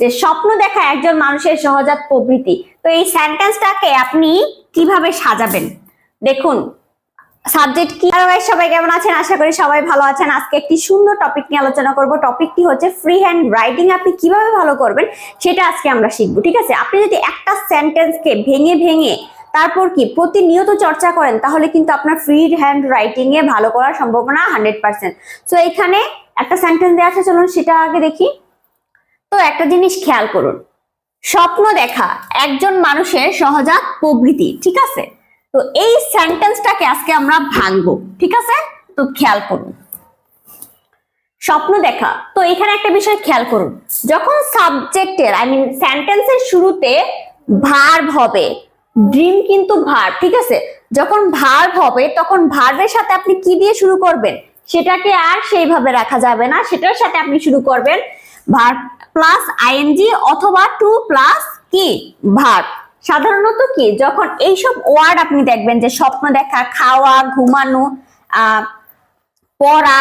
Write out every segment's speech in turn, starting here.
যে স্বপ্ন দেখা একজন মানুষের সহজাত প্রবৃত্তি। তো এই সেন্টেন্সটাকে আপনি কীভাবে সাজাবেন? দেখুন, সাবজেক্ট কি? সবাই কেমন আছেন? আশা করি সবাই ভালো আছেন। আজকে একটি সুন্দর টপিক নিয়ে আলোচনা করব। টপিকটি হচ্ছে ফ্রি হ্যান্ড রাইটিং আপনি কীভাবে ভালো করবেন সেটা আজকে আমরা শিখব, ঠিক আছে? আপনি যদি একটা সেন্টেন্সকে ভেঙে ভেঙে তারপর কি প্রতিনিয়ত চর্চা করেন, তাহলে কিন্তু আপনার ফ্রি হ্যান্ড রাইটিং এ ভালো করার সম্ভাবনা হান্ড্রেড পার্সেন্ট তো এখানে একটা সেন্টেন্স দেওয়া আছে, চলুন সেটা আগে দেখি। তো একটা জিনিস খেয়াল করুন। স্বপ্ন দেখা একজন মানুষের সহজাত প্রবৃত্তি ঠিক আছে? তো এই সেন্টেন্সটাকে আজকে আমরা ভাঙবো, ঠিক আছে? তো খেয়াল করুন। স্বপ্ন দেখা, তো এখানে একটা বিষয় খেয়াল করুন। যখন সাবজেক্টের আই মিন সেন্টেন্সের শুরুতে ভার্ব হবে ড্রিম কিন্তু ভার্ব ঠিক আছে? যখন ভার্ব হবে, তখন ভার্বের সাথে আপনি কি দিয়ে শুরু করবেন? সেটাকে আর সেইভাবে রাখা যাবে না, সেটার সাথে আপনি শুরু করবেন ভার্ব প্লাস আইএনজি অথবা টু প্লাস কি ভার্ব সাধারণত কি, যখন এইসব ওয়ার্ড আপনি দেখবেন যে স্বপ্ন দেখা, খাওয়া, ঘুমানো পড়া,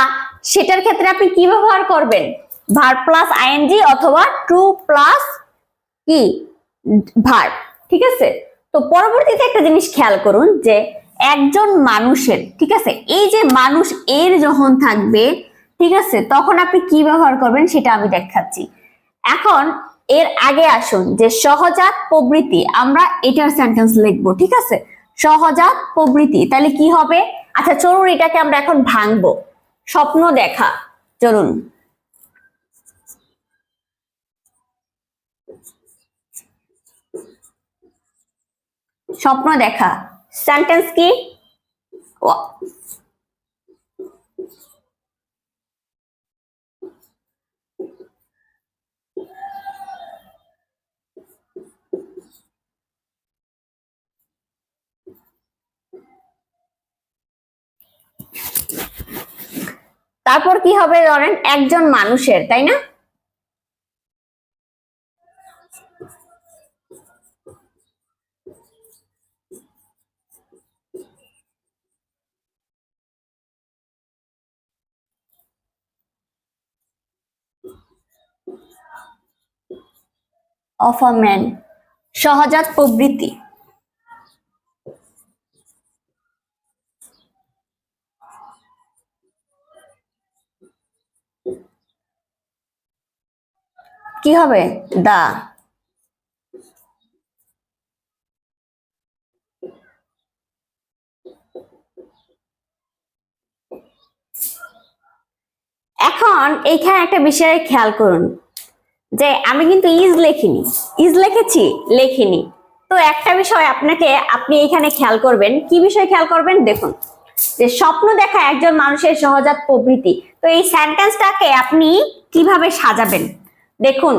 সেটার ক্ষেত্রে আপনি কি ব্যবহার করবেন? ভার প্লাস আইএনজি অথবা টু প্লাস কি ভার, ঠিক আছে? তো পরবর্তীতে একটা জিনিস খেয়াল করুন যে একজন মানুষের, ঠিক আছে? এই যে মানুষ এর যখন থাকবে ঠিক আছে? তখন আপনি কি ব্যবহার করবেন সেটা আমি দেখাচ্ছি। এখন এর আগে আসুন যে সহজাত প্রবৃত্তি, আমরা এটার সেন্টেন্স লিখব, ঠিক আছে? সহজাত প্রবৃত্তি, তাহলে কি হবে? আচ্ছা চলুন এটাকে আমরা এখন ভাঙবো। স্বপ্ন দেখা, চলুন। স্বপ্ন দেখা সেন্টেন্স কি? তারপর কি হবে ধরেন একজন মানুষের তাই না? অফ আ ম্যান সহজাত প্রবৃত্তি। কি হবে? দা। এখন এইখানে একটা বিষয়ে খেয়াল করুন, যে আমি কিন্তু ইজ লেখিনি। ইজ লিখেছি, লেখিনি। তো একটা বিষয় আপনাকে, আপনি এখানে খেয়াল করবেন। কি বিষয় খেয়াল করবেন? দেখুন, যে স্বপ্ন দেখা একজন মানুষের সহজাত প্রবৃত্তি। তো এই সেন্টেন্সটাকে আপনি কীভাবে সাজাবেন? দেখুন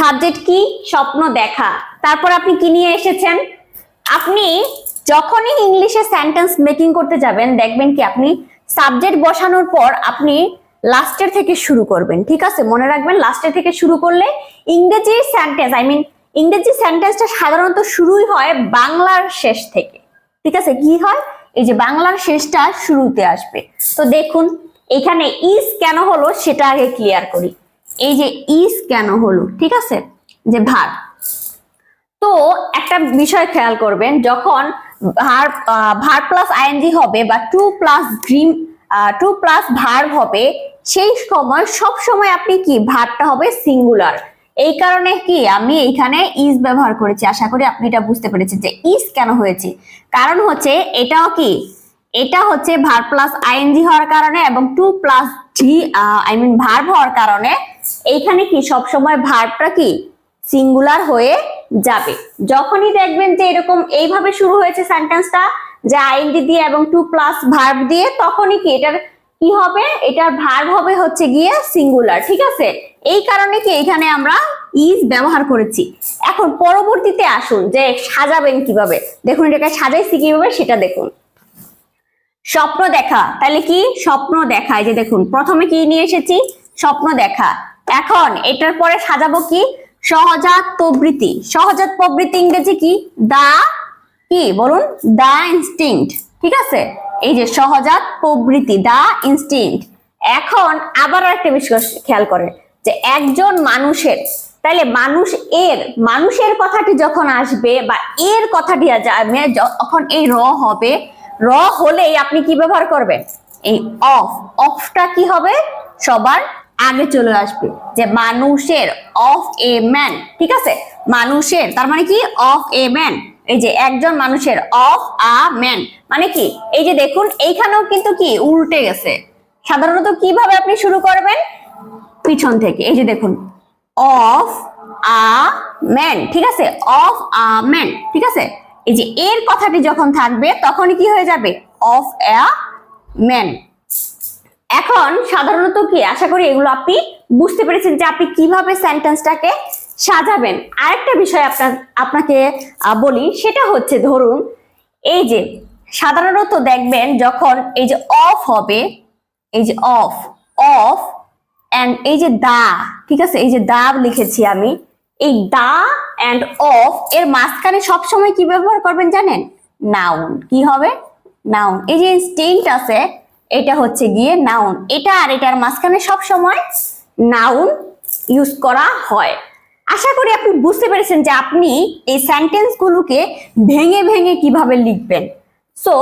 সাবজেক্ট কি? স্বপ্ন দেখা। তারপর আপনি কি নিয়ে এসেছেন? আপনি যখনই ইংলিশে সেন্টেন্স মেকিং করতে যাবেন, দেখবেন কি আপনি সাবজেক্ট বসানোর পর আপনি লাস্টের থেকে শুরু করবেন, ঠিক আছে? মনে রাখবেন লাস্টের থেকে শুরু করলে ইংরেজি সেন্টেন্স আই মিন ইংরেজি সেন্টেন্সটা সাধারণত শুরুই হয় বাংলার শেষ থেকে, ঠিক আছে? কি হয়? এই যে বাংলার শেষটা শুরুতে আসবে। তো দেখুন, এখানে ইজ কেন হলো সেটা আগে ক্লিয়ার করি। এই যে ইস কেন হলো, ঠিক আছে? যে ভার। তো একটা বিষয় খেয়াল করবেন, যখন ভার ভার প্লাস আইএনজি হবে বা to plus dream to plus verb হবে, সেই সময় সব সময় আপনি কি, ভারটা হবে সিঙ্গুলার এই কারণে কি, আমি এখানে ইজ ব্যবহার করেছি, আশা করি আপনি এটা বুঝতে পেরেছেন যে ইজ কেন হয়েছে। কারণ হচ্ছে এটাও কি, এটা হচ্ছে ভার প্লাস আইএনজি হওয়ার কারণে এবং টু প্লাস জি আই মিন ভার্ব হওয়ার কারণে এইখানে কি সব সময় ভার্বটা কি সিঙ্গুলার হয়ে যাবে? যখনই দেখবেন যে এরকম এইভাবে শুরু হয়েছে সেন্টেন্সটা যে আইএনজি দিয়ে এবং টু প্লাস ভার্ব দিয়ে, তখনই কি এটার কি হবে? এটার ভার্ব হবে হচ্ছে গিয়ে সিঙ্গুলার ঠিক আছে? এই কারণে কি এখানে আমরা ইজ ব্যবহার করেছি। এখন পরবর্তীতে আসুন, যে সাজাবেন কীভাবে? দেখুন এটাকে সাজাইছি কীভাবে, সেটা দেখুন। স্বপ্ন দেখা, তাহলে কি? স্বপ্ন দেখা, এই যে দেখুন, প্রথমে কি নিয়ে এসেছি? স্বপ্ন দেখা। এখন এটার পরে সাজাবো কি? সহজাত প্রবৃত্তি সহজাত প্রবৃত্তি ইংরেজি কি? দা কি? বলুন, দা ইনস্টিংক্ট ঠিক আছে? এই যে সহজাত প্রবৃত্তি দা ইনস্টিংক্ট এখন আবার একটা বিষয় খেয়াল করে যে একজন মানুষের তাহলে মানুষ এর, মানুষের কথাটি যখন আসবে বা এর কথাটি যখন এই র হবে, র হলেই আপনি কি ব্যবহার করবেন? এই অফ অফটা কি হবে? সবার আগে চলে আসবে যে মানুষের অফ এ ম্যান ঠিক আছে? মানুষের, তার মানে কি? অফ এ ম্যান এই যে একজন মানুষের অফ আ ম্যান মানে কি? এই যে দেখুন, এইখানেও কিন্তু কি? উল্টে গেছে। সাধারণত কীভাবে আপনি শুরু করবেন? পিছন থেকে। এই যে দেখুন অফ আ ম্যান ঠিক আছে? অফ আ ম্যান ঠিক আছে? এই যে এর কথাটি যখন থাকবে, তখনই কি হয়ে যাবে? অফ আ ম্যান এখন সাধারণত কি, আশা করি এগুলো আপনি বুঝতে পেরেছেন যে আপনি কীভাবে সেন্টেন্সটাকে সাজাবেন। আরেকটা বিষয় আপনার, আপনাকে বলি, সেটা হচ্ছে ধরুন, এই যে সাধারণত দেখবেন যখন এই যে অফ হবে, এই যে অফ অফ অ্যান্ড এই যে দা, ঠিক আছে? এই যে দা লিখেছি আমি, এই দা অ্যান্ড অফ এর মাঝখানে সবসময় কি ব্যবহার করবেন জানেন? নাউন কি হবে? নাউন এই যে স্টেন্ট আছে এটা হচ্ছে গিয়ে নাউন এটা আর এটার মাঝখানে সব সময় নাউন ইউজ করা হয়। আশা করি আপনি বুঝতে পেরেছেন যে আপনি এই সেন্টেন্স গুলোকে ভেঙে ভেঙে কীভাবে লিখবেন। সো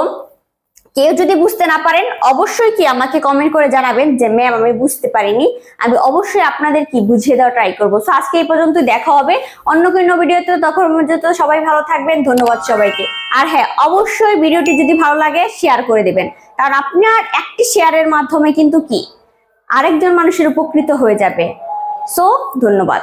কেউ যদি বুঝতে না পারেন, অবশ্যই কি আমাকে কমেন্ট করে জানাবেন যে ম্যাম আমি বুঝতে পারিনি। আমি অবশ্যই আপনাদের কি বুঝিয়ে দেওয়া ট্রাই করব? সো আজকে এই পর্যন্ত দেখা হবে অন্য কোনো ভিডিওতে তখন পর্যন্ত সবাই ভালো থাকবেন। ধন্যবাদ সবাইকে। আর হ্যাঁ অবশ্যই ভিডিওটি যদি ভালো লাগে শেয়ার করে দিবেন। কারণ আপনার একটি শেয়ারের মাধ্যমে কিন্তু কি? আরেকজন মানুষের উপকৃত হয়ে যাবে। সো ধন্যবাদ।